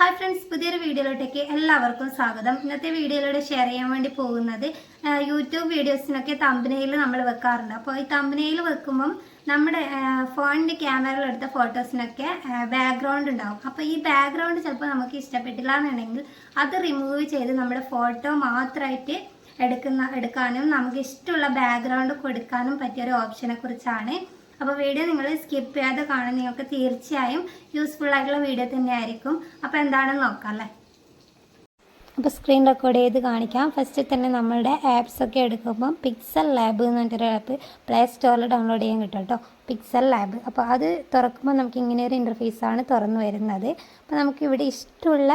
Hi friends പുതിയൊരു വീഡിയോയിലോട്ടേക്ക് എല്ലാവർക്കും സ്വാഗതം. ഇന്നത്തെ വീഡിയോയിലൂടെ ഷെയർ ചെയ്യാൻ വേണ്ടി പോകുന്നത് യൂട്യൂബ് വീഡിയോസിനൊക്കെ തമ്പനയിൽ നമ്മൾ വെക്കാറുണ്ട്. അപ്പോൾ ഈ തമ്പനയിൽ വെക്കുമ്പം നമ്മുടെ ഫോണിന്റെ ക്യാമറയിലെടുത്ത ഫോട്ടോസിനൊക്കെ ബാക്ക്ഗ്രൗണ്ട് ഉണ്ടാവും. അപ്പോൾ ഈ ബാക്ക്ഗ്രൗണ്ട് ചിലപ്പോൾ നമുക്ക് ഇഷ്ടപ്പെട്ടില്ല എന്നുണ്ടെങ്കിൽ അത് റിമൂവ് ചെയ്ത് നമ്മുടെ ഫോട്ടോ മാത്രമായിട്ട് എടുക്കുന്ന എടുക്കാനും നമുക്ക് ഇഷ്ടമുള്ള ബാക്ക്ഗ്രൗണ്ട് കൊടുക്കാനും പറ്റിയ ഒരു ഓപ്ഷനെ കുറിച്ചാണ് അപ്പോൾ വീഡിയോ നിങ്ങൾ സ്കിപ്പ് ചെയ്യാതെ കാണാൻ നിങ്ങൾക്ക് തീർച്ചയായും യൂസ്ഫുൾ ആയിട്ടുള്ള വീഡിയോ തന്നെ ആയിരിക്കും അപ്പോൾ എന്താണെന്ന് നോക്കാം അല്ലേ? അപ്പോൾ സ്ക്രീൻ റെക്കോർഡ് ചെയ്ത് കാണിക്കാം. ഫസ്റ്റ് തന്നെ നമ്മളുടെ ആപ്സ് ഒക്കെ എടുക്കുമ്പോൾ പിക്സൽ ലാബ് എന്ന് പറഞ്ഞൊരു ആപ്പ് പ്ലേ സ്റ്റോറിൽ ഡൗൺലോഡ് ചെയ്യാൻ കിട്ടും കേട്ടോ പിക്സൽ ലാബ് അപ്പോൾ അത് തുറക്കുമ്പോൾ നമുക്ക് ഇങ്ങനെ ഒരു ഇന്റർഫേസാണ് തുറന്നു വരുന്നത്. അപ്പോൾ നമുക്ക് ഇവിടെ ഇഷ്ടമുള്ള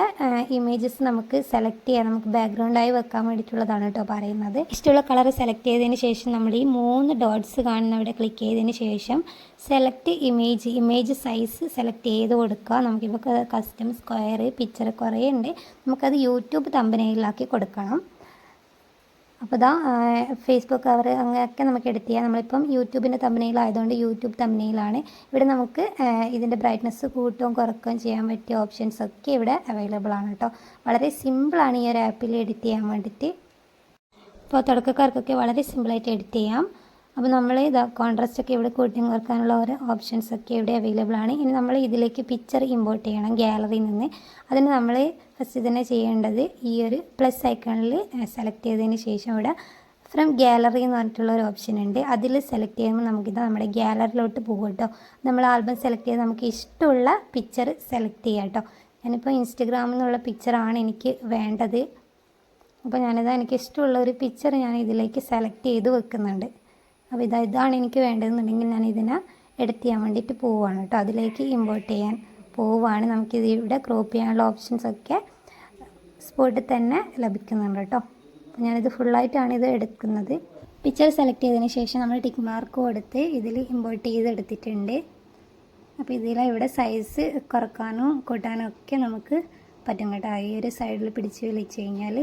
ഇമേജസ് നമുക്ക് സെലക്ട് ചെയ്യാം. നമുക്ക് ബാക്ക്ഗ്രൗണ്ടായി വെക്കാൻ വേണ്ടിയിട്ടുള്ളതാണ് കേട്ടോ പറയുന്നത്. ഇഷ്ടമുള്ള കളർ സെലക്ട് ചെയ്തതിന് ശേഷം നമ്മൾ ഈ മൂന്ന് ഡോട്ട്സ് കാണുന്ന അവിടെ ക്ലിക്ക് ചെയ്തതിന് ശേഷം select image image size select ചെയ്ത് കൊടുക്കുക. നമുക്കിപ്പോൾ കസ്റ്റം സ്ക്വയർ പിക്ചർ കുറേ ഉണ്ട്. നമുക്കത് യൂട്യൂബ് തമ്പനയിലാക്കി കൊടുക്കണം. അപ്പോൾ ഇതാ ഫേസ്ബുക്ക് കവർ അങ്ങനെയൊക്കെ നമുക്ക് എഡിറ്റ് ചെയ്യാം. നമ്മളിപ്പം യൂട്യൂബിന്റെ തമ്പനയിലായതുകൊണ്ട് യൂട്യൂബ് തമ്പനയിലാണ് ഇവിടെ നമുക്ക് ഇതിന്റെ ബ്രൈറ്റ്നസ് കൂട്ടുകയും കുറക്കുകയും ചെയ്യാൻ പറ്റിയ ഓപ്ഷൻസ് ഒക്കെ ഇവിടെ അവൈലബിൾ ആണ് കേട്ടോ. വളരെ സിമ്പിളാണ് ഈ ഒരു ആപ്പിൽ എഡിറ്റ് ചെയ്യാൻ വേണ്ടിയിട്ട്. ഇപ്പോൾ തുടക്കക്കാർക്കൊക്കെ വളരെ സിമ്പിളായിട്ട് എഡിറ്റ് ചെയ്യാം. അപ്പോൾ നമ്മൾ ഇതാ കോൺട്രാസ്റ്റ് ഒക്കെ ഇവിടെ കൂട്ടി നിർക്കാനുള്ള ഓരോ ഓപ്ഷൻസ് ഒക്കെ ഇവിടെ അവൈലബിൾ ആണ്. ഇനി നമ്മൾ ഇതിലേക്ക് പിക്ചർ ഇമ്പോർട്ട് ചെയ്യണം ഗാലറിയിൽ നിന്ന്. അതിന് നമ്മൾ ഫസ്റ്റ് തന്നെ ചെയ്യേണ്ടത് ഈ ഒരു പ്ലസ് ഐക്കണിൽ സെലക്ട് ചെയ്തതിന് ശേഷം ഇവിടെ ഫ്രം ഗാലറി എന്ന് പറഞ്ഞിട്ടുള്ള ഒരു ഓപ്ഷൻ ഉണ്ട്. അതിൽ സെലക്ട് ചെയ്യുമ്പോൾ നമുക്കിത് നമ്മുടെ ഗാലറിയിലോട്ട് പോകും കേട്ടോ നമ്മൾ ആൽബം സെലക്ട് ചെയ്ത് നമുക്ക് ഇഷ്ടമുള്ള പിക്ചർ സെലക്ട് ചെയ്യാം കേട്ടോ ഞാനിപ്പോൾ ഇൻസ്റ്റഗ്രാമിൽ നിന്നുള്ള പിക്ചറാണ് എനിക്ക് വേണ്ടത്. അപ്പോൾ ഞാനിത് എനിക്ക് ഇഷ്ടമുള്ള ഒരു പിക്ചർ ഞാൻ ഇതിലേക്ക് സെലക്ട് ചെയ്ത് വെക്കുന്നുണ്ട്. അപ്പോൾ ഇതാ ഇതാണ് എനിക്ക് വേണ്ടതെന്നുണ്ടെങ്കിൽ ഞാൻ ഇതിനെ എഡിറ്റ് ചെയ്യാൻ വേണ്ടിയിട്ട് പോവുകയാണ് കേട്ടോ. അതിലേക്ക് ഇമ്പോർട്ട് ചെയ്യാൻ പോവുകയാണ് നമുക്കിത് ഇവിടെ ക്രോപ്പ് ചെയ്യാനുള്ള ഓപ്ഷൻസ് ഒക്കെ സ്പോട്ടിൽ തന്നെ ലഭിക്കുന്നുണ്ട് കേട്ടോ. അപ്പോൾ ഞാനിത് ഫുള്ളായിട്ടാണ് ഇത് എടുക്കുന്നത്. പിക്ചർ സെലക്ട് ചെയ്തതിന് ശേഷം നമ്മൾ ടിക്ക് മാർക്ക് കൊടുത്ത് ഇതിൽ ഇമ്പോർട്ട് ചെയ്ത് എടുത്തിട്ടുണ്ട് അപ്പോൾ ഇതിൽ ഇവിടെ സൈസ് കുറക്കാനും കൂട്ടാനും ഒക്കെ നമുക്ക് പറ്റും കേട്ടോ. ഈ ഒരു സൈഡിൽ പിടിച്ച് വലിച്ചു കഴിഞ്ഞാൽ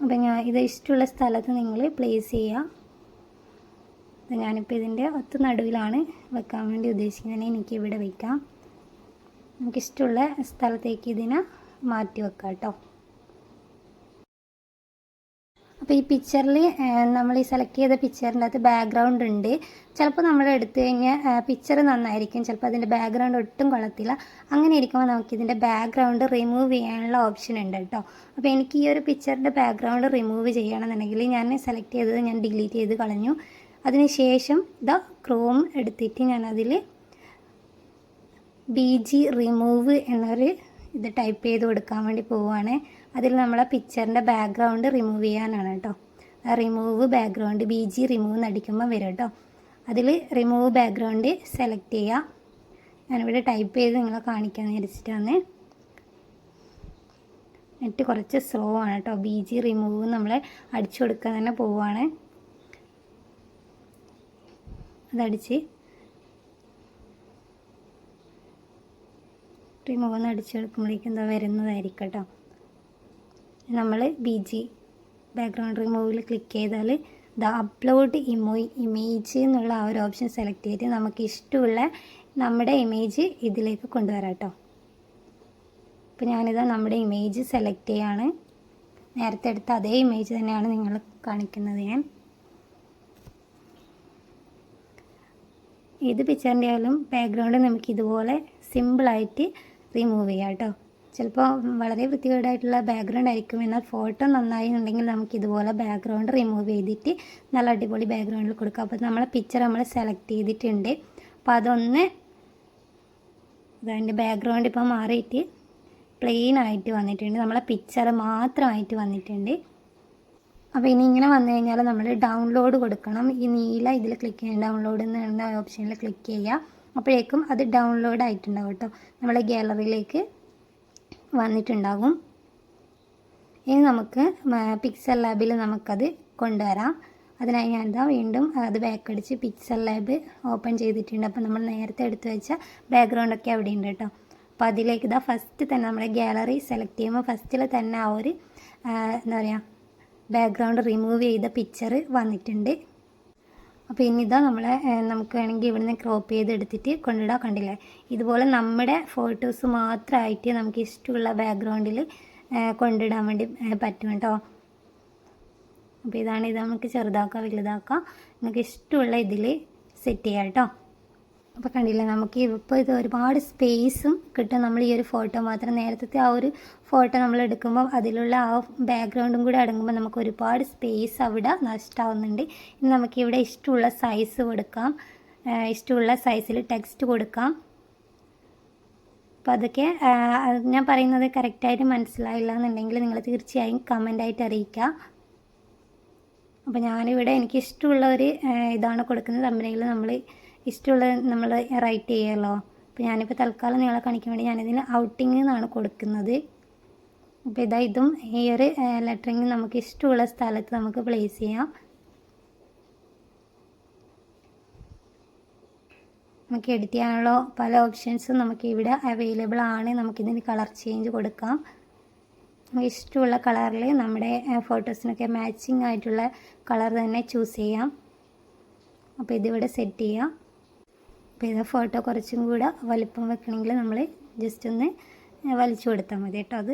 അപ്പോൾ ഞാൻ ഇത് ഇഷ്ടമുള്ള സ്ഥലത്ത് നിങ്ങൾ പ്ലേസ് ചെയ്യുക ഞാനിപ്പോൾ ഇതിന്റെ ഒത്ത നടുവിലാണ് വെക്കാൻ വേണ്ടി ഉദ്ദേശിക്കുന്നത്. എനിക്ക് ഇവിടെ വയ്ക്കാം നമുക്കിഷ്ടമുള്ള സ്ഥലത്തേക്ക് ഇതിനെ മാറ്റി വെക്കാം കേട്ടോ അപ്പോൾ ഈ പിക്ചറിൽ നമ്മൾ ഈ സെലക്ട് ചെയ്ത പിക്ചറിന്റെ അകത്ത് ബാക്ക്ഗ്രൗണ്ട് ഉണ്ട്. ചിലപ്പോൾ നമ്മൾ എടുത്തു കഴിഞ്ഞാൽ പിക്ചർ നന്നായിരിക്കും. ചിലപ്പോൾ അതിന്റെ ബാക്ക്ഗ്രൗണ്ട് ഒട്ടും കൊള്ളത്തില്ല. അങ്ങനെ ഇരിക്കുമ്പോൾ നമുക്ക് ഇതിന്റെ ബാക്ക്ഗ്രൗണ്ട് റിമൂവ് ചെയ്യാനുള്ള ഓപ്ഷൻ ഉണ്ട് കേട്ടോ അപ്പോൾ എനിക്ക് ഈ ഒരു പിക്ചറിന്റെ ബാക്ക്ഗ്രൗണ്ട് റിമൂവ് ചെയ്യണമെന്നുണ്ടെങ്കിൽ ഞാൻ സെലക്ട് ചെയ്തത് ഞാൻ ഡിലീറ്റ് ചെയ്ത് കളഞ്ഞു. അതിനുശേഷം ഇതാ ക്രോം എടുത്തിട്ട് ഞാൻ അതിൽ ബി ജി റിമൂവ് എന്നൊരു ഇത് ടൈപ്പ് ചെയ്ത് കൊടുക്കാൻ വേണ്ടി പോവുകയാണ് അതിൽ നമ്മളെ പിക്ചറിന്റെ ബാക്ക്ഗ്രൗണ്ട് റിമൂവ് ചെയ്യാനാണ് കേട്ടോ. Remove background B G remove എന്നടിക്കുമ്പോൾ വരും കേട്ടോ. അതിൽ റിമൂവ് ബാക്ക്ഗ്രൗണ്ട് സെലക്ട് ചെയ്യുക ഞാനിവിടെ ടൈപ്പ് ചെയ്ത് നിങ്ങളെ കാണിക്കാൻ വിചാരിച്ചിട്ടാണ്. നെറ്റ് കുറച്ച് സ്ലോ ആണ് കേട്ടോ. ബി ജി റിമൂവ് നമ്മൾ അടിച്ചു കൊടുക്കാൻ തന്നെ പോവുകയാണ് അതടിച്ച് റിമൂവ് ഒന്ന് അടിച്ചെടുക്കുമ്പോഴേക്കും എന്താ വരുന്നതായിരിക്കും കേട്ടോ. നമ്മൾ ബി ജി ബാക്ക്ഗ്രൗണ്ട് റിമൂവിൽ ക്ലിക്ക് ചെയ്താൽ ദ അപ്ലോഡ് ഇമോ ഇമേജ് എന്നുള്ള ആ ഒരു ഓപ്ഷൻ സെലക്ട് ചെയ്ത് നമുക്ക് ഇഷ്ടമുള്ള നമ്മുടെ ഇമേജ് ഇതിലേക്ക് കൊണ്ടുവരാം കേട്ടോ അപ്പോൾ ഞാനിതാ നമ്മുടെ ഇമേജ് സെലക്ട് ചെയ്യാണ്. നേരത്തെ എടുത്ത അതേ ഇമേജ് തന്നെയാണ് നിങ്ങൾ കാണിക്കുന്നത് ഞാൻ. ഏത് പിക്ചറിന്റെ ആയാലും ബാക്ക്ഗ്രൗണ്ട് നമുക്ക് ഇതുപോലെ സിമ്പിളായിട്ട് റിമൂവ് ചെയ്യാം കേട്ടോ ചിലപ്പോൾ വളരെ വൃത്തികേടായിട്ടുള്ള ബാക്ക്ഗ്രൗണ്ട് ആയിരിക്കും. എന്നാൽ ഫോട്ടോ നന്നായി ഉണ്ടെങ്കിൽ നമുക്ക് ഇതുപോലെ ബാക്ക്ഗ്രൗണ്ട് റിമൂവ് ചെയ്തിട്ട് നല്ല അടിപൊളി ബാക്ക്ഗ്രൗണ്ടിൽ കൊടുക്കാം. അപ്പോൾ നമ്മളെ പിക്ചർ നമ്മൾ സെലക്ട് ചെയ്തിട്ടുണ്ട്. അപ്പോൾ അതൊന്ന് അതിന്റെ ബാക്ക്ഗ്രൗണ്ട് ഇപ്പോൾ മാറിയിട്ട് പ്ലെയിൻ ആയിട്ട് വന്നിട്ടുണ്ട്. നമ്മളെ പിക്ചർ മാത്രമായിട്ട് വന്നിട്ടുണ്ട്. അപ്പോൾ ഇനി ഇങ്ങനെ വന്നു കഴിഞ്ഞാൽ നമ്മൾ ഡൗൺലോഡ് കൊടുക്കണം. ഈ നീല ഇതിൽ ക്ലിക്ക് ചെയ്യാം ഡൗൺലോഡ് എന്ന ഓപ്ഷനിൽ ക്ലിക്ക് ചെയ്യുക. അപ്പോഴേക്കും അത് ഡൗൺലോഡ് ആയിട്ടുണ്ടാവും കേട്ടോ. നമ്മളെ ഗാലറിയിലേക്ക് വന്നിട്ടുണ്ടാകും. ഇനി നമുക്ക് പിക്സൽ ലാബിൽ നമുക്കത് കൊണ്ടുവരാം. അതിനായി ഞാൻ എന്താ വീണ്ടും അത് ബാക്കടിച്ച് പിക്സൽ ലാബ് ഓപ്പൺ ചെയ്തിട്ടുണ്ട്. അപ്പോൾ നമ്മൾ നേരത്തെ എടുത്തു വെച്ച ബാക്ക്ഗ്രൗണ്ടൊക്കെ അവിടെ ഉണ്ട് കേട്ടോ. അപ്പോൾ അതിലേക്ക് ഇതാ ഫസ്റ്റ് തന്നെ നമ്മുടെ ഗാലറി സെലക്ട് ചെയ്യുമ്പോൾ ഫസ്റ്റിൽ തന്നെ ആ ഒരു എന്താ പറയുക ബാക്ക്ഗ്രൗണ്ട് റിമൂവ് ചെയ്ത പിക്ചർ വന്നിട്ടുണ്ട്. ഇനി ഇതാ നമ്മളെ നമുക്ക് വേണമെങ്കിൽ ഇവിടുന്ന് ക്രോപ്പ് ചെയ്ത് എടുത്തിട്ട് കൊണ്ടിടാൻ കണ്ടില്ലേ? ഇതുപോലെ നമ്മുടെ ഫോട്ടോസ് മാത്രമായിട്ട് നമുക്ക് ഇഷ്ടമുള്ള ബാക്ക്ഗ്രൗണ്ടിൽ കൊണ്ടിടാൻ വേണ്ടി പറ്റും കേട്ടോ. അപ്പോൾ ഇതാണ് ഇത് നമുക്ക് ചെറുതാക്കാം വലുതാക്കാം. നമുക്ക് ഇഷ്ടമുള്ള ഇതിൽ സെറ്റ് ചെയ്യാം കേട്ടോ. അപ്പോൾ കണ്ടില്ലേ നമുക്ക് ഇപ്പോൾ ഇത് ഒരുപാട് സ്പേസും കിട്ടും. നമ്മൾ ഈ ഒരു ഫോട്ടോ മാത്രം നേരത്തെ ആ ഒരു ഫോട്ടോ നമ്മൾ എടുക്കുമ്പോൾ അതിലുള്ള ആ ബാക്ക്ഗ്രൗണ്ടും കൂടി അടങ്ങുമ്പോൾ നമുക്ക് ഒരുപാട് സ്പേസ് അവിടെ നഷ്ടമാവുന്നുണ്ട് ഇനി നമുക്ക് ഇവിടെ ഇഷ്ടമുള്ള സൈസ് കൊടുക്കാം. ഇഷ്ടമുള്ള സൈസിൽ ടെക്സ്റ്റ് കൊടുക്കാം. അപ്പോൾ അതൊക്കെ ഞാൻ പറയുന്നത് കറക്റ്റായിട്ട് മനസ്സിലായില്ല എന്നുണ്ടെങ്കിൽ നിങ്ങൾ തീർച്ചയായും കമന്റായിട്ട് അറിയിക്കുക അപ്പോൾ ഞാനിവിടെ എനിക്ക് ഇഷ്ടമുള്ള ഒരു ഇതാണ് കൊടുക്കുന്നത്. തമ്പനയിൽ നമ്മൾ ഇഷ്ടമുള്ള നമ്മൾ റൈറ്റ് ചെയ്യുമല്ലോ അപ്പോൾ ഞാനിപ്പോൾ തൽക്കാലം നിങ്ങളെ കാണിക്കാൻ വേണ്ടി ഞാനിതിന് ഔട്ടിങ് എന്നാണ് കൊടുക്കുന്നത്. അപ്പോൾ ഇതാ ഇതും ഈ ഒരു ലെറ്ററിങ് നമുക്ക് ഇഷ്ടമുള്ള സ്ഥലത്ത് നമുക്ക് പ്ലേസ് ചെയ്യാം. നമുക്ക് എഡിറ്റ് ചെയ്യാനുള്ള പല ഓപ്ഷൻസും നമുക്ക് ഇവിടെ അവൈലബിൾ ആണ്. നമുക്കിതിന് കളർ ചേഞ്ച് കൊടുക്കാം. നമുക്ക് ഇഷ്ടമുള്ള കളറിൽ നമ്മുടെ ഫോട്ടോസിനൊക്കെ മാച്ചിങ് ആയിട്ടുള്ള കളർ തന്നെ ചൂസ് ചെയ്യാം. അപ്പോൾ ഇതിവിടെ സെറ്റ് ചെയ്യാം. അപ്പോൾ ഇതാ ഫോട്ടോ കുറച്ചും കൂടെ വലിപ്പം വെക്കണമെങ്കിൽ നമ്മൾ ജസ്റ്റ് ഒന്ന് വലിച്ചു കൊടുത്താൽ മതി കേട്ടോ അത്.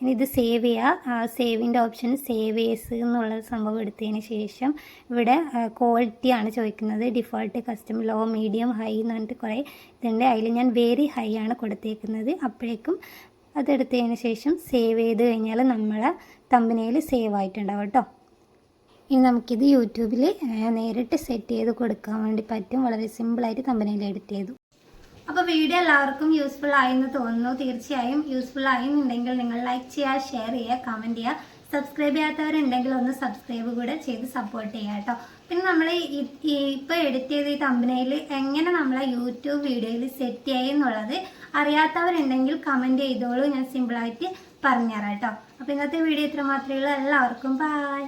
ഇനി ഇത് സേവ് ചെയ്യുക സേവിന്റെ ഓപ്ഷൻ സേവ് ചെയ്സ് എന്നുള്ള സംഭവം എടുത്തതിന് ശേഷം ഇവിടെ ക്വാളിറ്റിയാണ് ചോദിക്കുന്നത്. Default custom low medium high എന്ന് പറഞ്ഞിട്ട് കുറേ ഇതുണ്ട്. അതിൽ ഞാൻ വെരി ഹൈ ആണ് കൊടുത്തേക്കുന്നത്. അപ്പോഴേക്കും അതെടുത്തതിന് ശേഷം സേവ് ചെയ്ത് കഴിഞ്ഞാൽ നമ്മളെ തമ്പനയിൽ സേവ് ആയിട്ടുണ്ടാവും കേട്ടോ. ഇനി നമുക്കിത് യൂട്യൂബിൽ നേരിട്ട് സെറ്റ് ചെയ്ത് കൊടുക്കാൻ വേണ്ടി പറ്റും. വളരെ സിമ്പിളായിട്ട് തമ്പനയിൽ എഡിറ്റ് ചെയ്തു. അപ്പോൾ വീഡിയോ എല്ലാവർക്കും യൂസ്ഫുൾ ആയെന്ന് തോന്നുന്നു. തീർച്ചയായും യൂസ്ഫുൾ ആയെന്നുണ്ടെങ്കിൽ നിങ്ങൾ ലൈക്ക് ചെയ്യുക ഷെയർ ചെയ്യുക കമന്റ് ചെയ്യുക. സബ്സ്ക്രൈബ് ചെയ്യാത്തവരുണ്ടെങ്കിൽ ഒന്ന് സബ്സ്ക്രൈബ് കൂടെ ചെയ്ത് സപ്പോർട്ട് ചെയ്യുക കേട്ടോ. പിന്നെ നമ്മൾ ഇപ്പോൾ എഡിറ്റ് ചെയ്ത ഈ തമ്പനയിൽ എങ്ങനെ നമ്മളെ യൂട്യൂബ് വീഡിയോയിൽ സെറ്റ് ചെയ്യുന്നുള്ളത് അറിയാത്തവരുണ്ടെങ്കിൽ കമന്റ് ചെയ്തോളൂ. ഞാൻ സിമ്പിളായിട്ട് പറഞ്ഞുതരാം കേട്ടോ. അപ്പോൾ ഇന്നത്തെ വീഡിയോ ഇത്ര മാത്രമേ ഉള്ളൂ. എല്ലാവർക്കും ബൈ